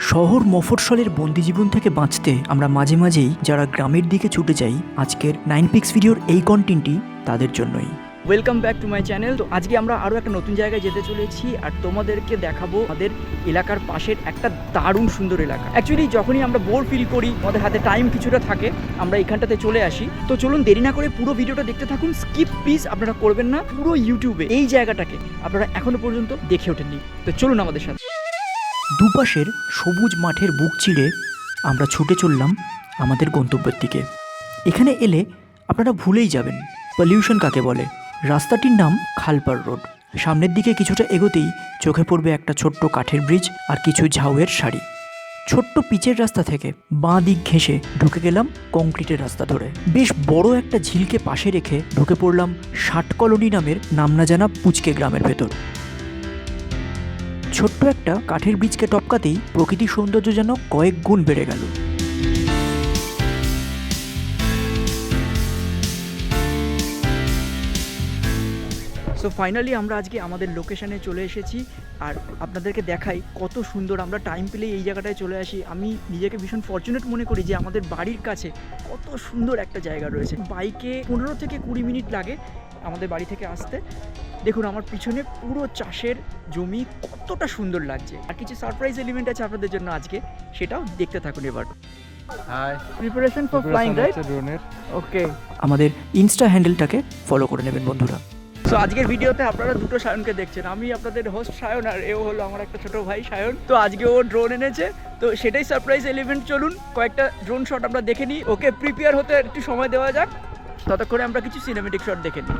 শহর মফস্বলের বন্দি জীবন থেকে বাঁচতে আমরা মাঝে মাঝেই যারা গ্রামের দিকে ছুটে যাই, আজকের নাইন পিক্স ভিডিওর এই কন্টেন্টটি তাদের জন্যই। Welcome back to my channel তো আজকে আমরা আরও একটা নতুন জায়গায় যেতে চলেছি আর তোমাদেরকে দেখাবো আমাদের এলাকার পাশের একটা দারুণ সুন্দর এলাকা। অ্যাকচুয়ালি যখনই আমরা বোর ফিল করি, আমাদের হাতে টাইম কিছুটা থাকে, আমরা এখানটাতে চলে আসি। তো চলুন দেরি না করে পুরো ভিডিওটা দেখতে থাকুন স্কিপ প্লিজ আপনারা করবেন না। পুরো ইউটিউবে এই জায়গাটাকে আপনারা এখনও পর্যন্ত দেখে ওঠেননি। তো চলুন আমাদের সাথে। দুপাশের সবুজ মাঠের বুক চিড়ে আমরা ছুটে চললাম আমাদের গন্তব্যের দিকে। এখানে এলে আপনারা ভুলেই যাবেন। পলিউশন কাকে বলে? রাস্তাটির নাম খালপাড় রোড। সামনের দিকে কিছুটা এগোতেই চোখে পড়বে একটা ছোট্ট কাঠের ব্রিজ আর কিছু ঝাউয়ের শাড়ি ছোট্ট পিচের রাস্তা থেকে বাঁ দিক ঘেঁষে ঢুকে গেলাম কংক্রিটের রাস্তা ধরে। বেশ বড় একটা ঝিলকে পাশে রেখে ঢুকে পড়লাম ষাট কলোনি নামের নামনা জানা পুচকে গ্রামের ভেতর। ছোট্ট একটা কাঠের ব্রিজকে টপকাতেই প্রকৃতির সৌন্দর্য যেন কয়েক গুণ বেড়ে গেল। সো ফাইনালি আমরা আজকে আমাদের লোকেশনে চলে এসেছি। আর আপনাদেরকে দেখাই কত সুন্দর আমরা টাইম পেলেই এই জায়গাটায় চলে আসি। আমি নিজেকে ভীষণ ফর্চুনেট মনে করি যে আমাদের বাড়ির কাছে কত সুন্দর একটা জায়গা রয়েছে। বাইকে পনেরো থেকে কুড়ি মিনিট লাগে আমাদের বাড়ি থেকে আসতে। দেখুন আমার পিছনে পুরো চাষের জমি কতটা সুন্দর লাগছে। আর কিছু সারপ্রাইজ এলিমেন্ট আছে আপনাদের জন্য আজকে সেটাও দেখতে থাকুন এবার। High preparation for flying right okay আমাদের ইনস্টা হ্যান্ডেলটাকে ফলো করে নেবেন বন্ধুরা। সো আজকের ভিডিওতে আপনারা দুটো সায়নকে দেখছেন। আমি আপনাদের হোস্ট সায়ন আর এও হলো আমার একটা ছোট ভাই সায়ন। তো আজকে ও ড্রোন এনেছে। তো সেটাই সারপ্রাইজ এলিমেন্ট চলুন, কয়েকটা ড্রোন শট আমরা দেখে নিই। ওকে প্রিপেয়ার হতে একটু সময় দেওয়া যাক। ততক্ষণে আমরা কিছু সিনেমেটিক শট দেখে নিই।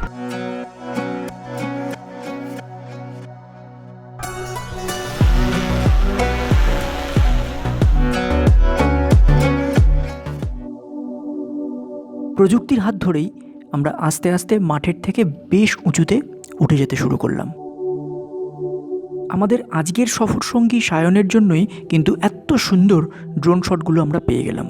প্রযুক্তির হাত ধরেই আমরা আস্তে আস্তে মাঠের থেকে বেশ উঁচুতে উঠে যেতে শুরু করলাম। আমাদের আজকের সফর সঙ্গী সায়নের জন্যই কিন্তু এত সুন্দর ড্রোন শটগুলো আমরা পেয়ে গেলাম।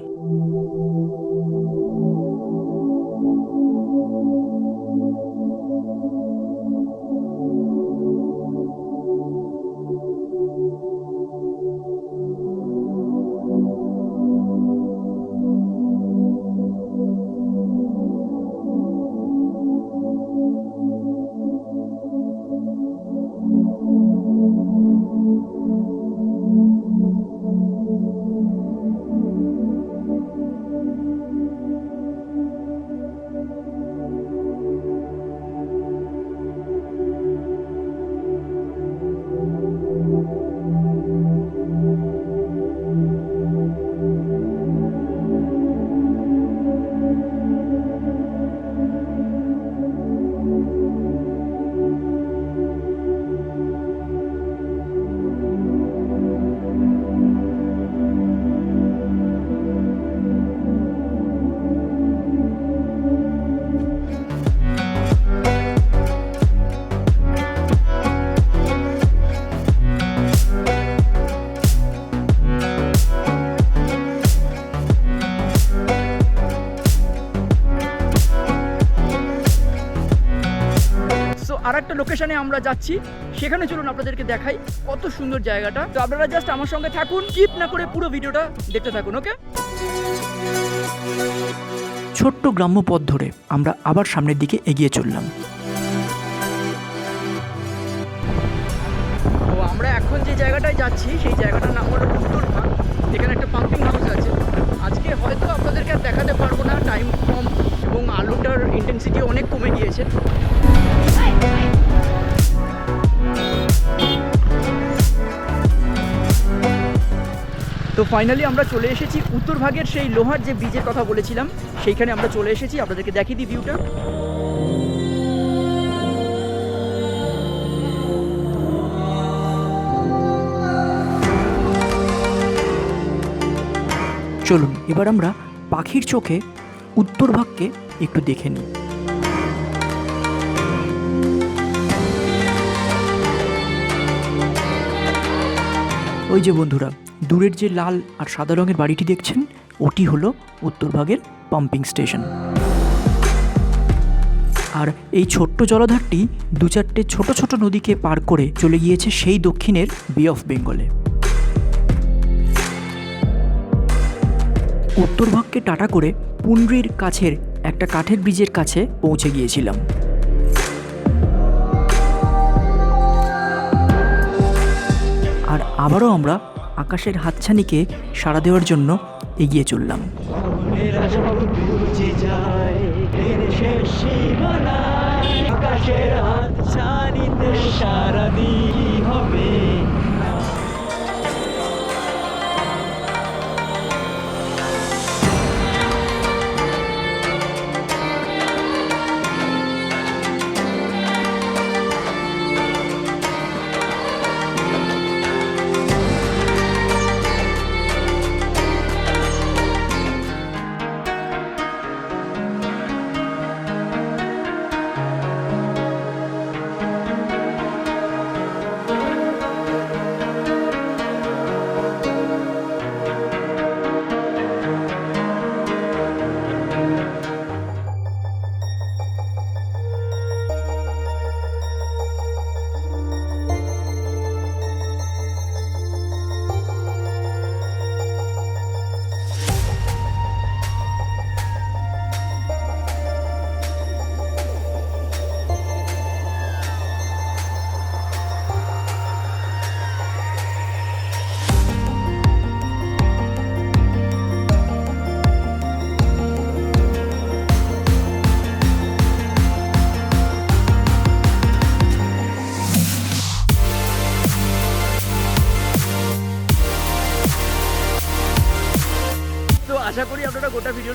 আর একটা লোকেশনে আমরা যাচ্ছি। সেখানে চলুন আপনাদেরকে দেখাই কত সুন্দর জায়গাটা। তো আপনারা জাস্ট আমার সঙ্গে থাকুন কিপ না করে পুরো ভিডিওটা দেখতে থাকুন ওকে ছোট্ট গ্রাম্য পথ ধরে আমরা আবার সামনের দিকে এগিয়ে চললাম। তো আমরা এখন যে জায়গাটায় যাচ্ছি সেই জায়গাটার নাম হলো উত্তরভাগ এখানে একটা পাম্পিং হাউস আছে। আজকে হয়তো আপনাদেরকে আর দেখাতে পারব না টাইম কম। আলুটার ইন্টেন্সিটি অনেক কমে গিয়েছে। তো ফাইনালি আমরা চলে এসেছি উত্তরভাগের সেই লোহার যে ব্রিজের কথা বলেছিলাম, সেইখানে আমরা চলে এসেছি, আপনাদেরকে দেখিয়ে দিই ভিউটা চলুন, এবার আমরা পাখির চোখে উত্তর ভাগকে একটু দেখে নিই। ওই যে বন্ধুরা, দূরের যে লাল আর সাদা রঙের বাড়িটি দেখছেন, ওটি হলো উত্তরভাগের পাম্পিং স্টেশন। আর এই ছোট্ট জলধারটি দু চারটে ছোট ছোট নদীকে পার করে চলে গিয়েছে সেই দক্ষিণের বে অফ বেঙ্গলে উত্তর ভাগকে টাটা করে পুন্ড্রির কাছের একটা কাঠের ব্রিজের কাছে পৌঁছে গিয়েছিলাম। আর আবারও আমরা আকাশের হাতছানিকে সাড়া দেওয়ার জন্য এগিয়ে চললাম। এরা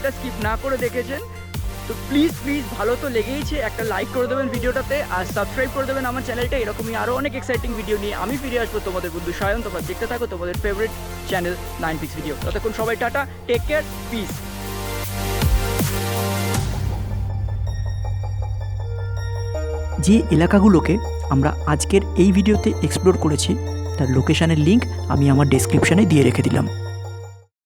ভিডিওটা স্কিপ না করে দেখেছেন। তো প্লিজ প্লিজ ভালো তো লেগেইছে, একটা লাইক করে দেবেন ভিডিওটাতে, আর সাবস্ক্রাইব করে দেবেন আমার চ্যানেলটা এরকমই আরও অনেক এক্সাইটিং ভিডিও নিয়ে আমি ফিরে আসব তোমাদের বন্ধু সায়ন। তোমরা দেখতে থাকো তোমাদের favourite channel nine pix video ততক্ষণ সবাই টাটা টেক কেয়ার পিস যে এলাকাগুলোকে আমরা আজকের এই ভিডিওতে এক্সপ্লোর করেছি, তার লোকেশনের লিঙ্ক আমি আমার ডেসক্রিপশানে দিয়ে রেখে দিলাম।